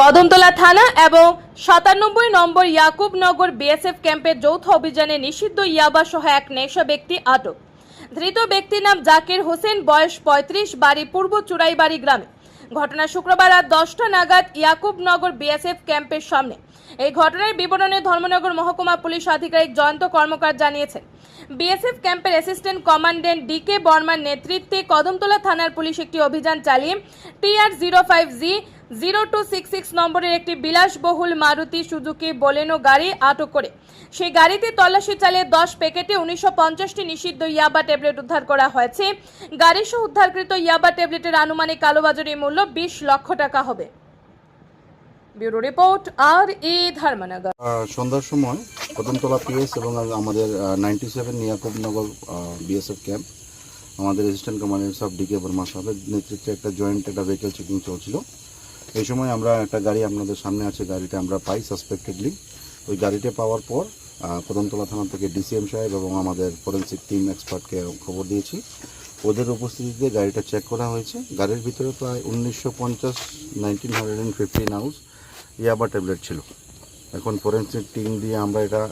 কদমতলা থানা এবং সাতানব্বই নম্বর ইয়াকুবনগর বিএসএফ ক্যাম্পের যৌথ অভিযানে নিষিদ্ধ ইয়াবা সহ এক নেশা ব্যক্তি আটক। ধৃত ব্যক্তির নাম জাকির হোসেন, বয়স পঁয়ত্রিশ, বাড়ি পূর্ব চুরাইবাড়ি গ্রামে। ঘটনা শুক্রবার রাত দশটা নাগাদ ইয়াকুবনগর বিএসএফ ক্যাম্পের সামনে। এই ঘটনার বিবরণে ধর্মনগর মহকুমা পুলিশ আধিকারিক জয়ন্ত কর্মকার জানিয়েছেন। বিএসএফ ক্যাম্পের অ্যাসিস্ট্যান্ট কমান্ডেন্ট ডি কে বর্মার নেতৃত্বে কদমতলা থানার পুলিশ একটি অভিযান চালিয়ে TR zero five G zero two six six নম্বরের একটি বিলাসবহুল মারুতি সুজুকি গাড়ি আটক করে। সেই গাড়িতে তল্লাশি চালিয়ে দশ প্যাকেটে উনিশশো পঞ্চাশটি নিষিদ্ধ ইয়াবা ট্যাবলেট উদ্ধার করা হয়েছে। উদ্ধারকৃত ইয়াবা ট্যাবলেটের আনুমানিক কালোবাজারি মূল্য বিশ লক্ষ টাকা হবে। ব্যুরো রিপোর্ট, আর এ ধর্মনগর। সন্ধ্যার সময় কদমতলা পিএস এবং আমাদের ninety seven Niyakubnagar BSF camp, আমাদের অ্যাসিস্ট্যান্ট কমান্ডার সাহেব ডিকে বর্মা সাহেবের নেতৃত্বে একটা জয়েন্ট একটা ভেহিকেল চেকিং চলছিল। এই সময় আমরা একটা গাড়ি আপনাদের সামনে আছে, গাড়িটা আমরা পাই সাসপেক্টেডলি ওই গাড়িটা পাওয়ার পর কদমতলা থানা থেকে ডিসিএম সাহেব এবং আমাদের ফরেন্সিক টিম এক্সপার্টকে খবর দিয়েছি। ওদের উপস্থিতিতে গাড়িটা চেক করা হয়েছে। গাড়ির ভিতরে প্রায় উনিশশো পঞ্চাশ নাইনটিন হান্ড্রেড অ্যান্ড ফিফটিন আউস ইয়াবা ট্যাবলেট ছিল। এখন ফরেন্সিক টিম দিয়ে আমরা এটা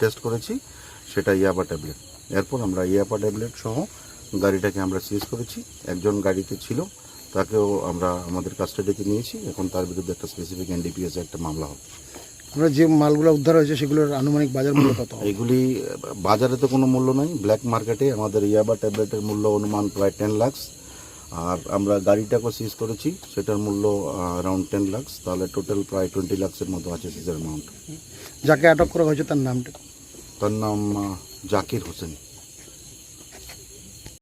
টেস্ট করেছি, সেটা ইয়াবা ট্যাবলেট। এরপর আমরা ইয়াবা ট্যাবলেট সহ গাড়িটাকে আমরা সিজ করেছি। একজন গাড়িতে ছিল তাকেও আমরা আমাদের কাস্টাডিতে নিয়েছি। এখন তার বিরুদ্ধে একটা স্পেসিফিক এনডিপিএস একটা মামলা হবে। আমরা যে মালগুলো উদ্ধার হয়েছে সেগুলোর আনুমানিক বাজার মূল্য কত এগুলি বাজারে তো কোনো মূল্য নাই। ব্ল্যাক মার্কেটে আমাদের ইয়াবা ট্যাবলেটের মূল্য অনুমান প্রায় টেন লাক্স আর আমরা গাড়িটাকে সিজ করেছি। সেটার মূল্য অ্যারাউন্ড টেন লাক্স তাহলে টোটাল প্রায় টোয়েন্টি লাক্সের মতো আছে সিজের অ্যামাউন্ট যাকে আটক করা হয়েছে তার নামটা? তার নাম জাকির হোসেন।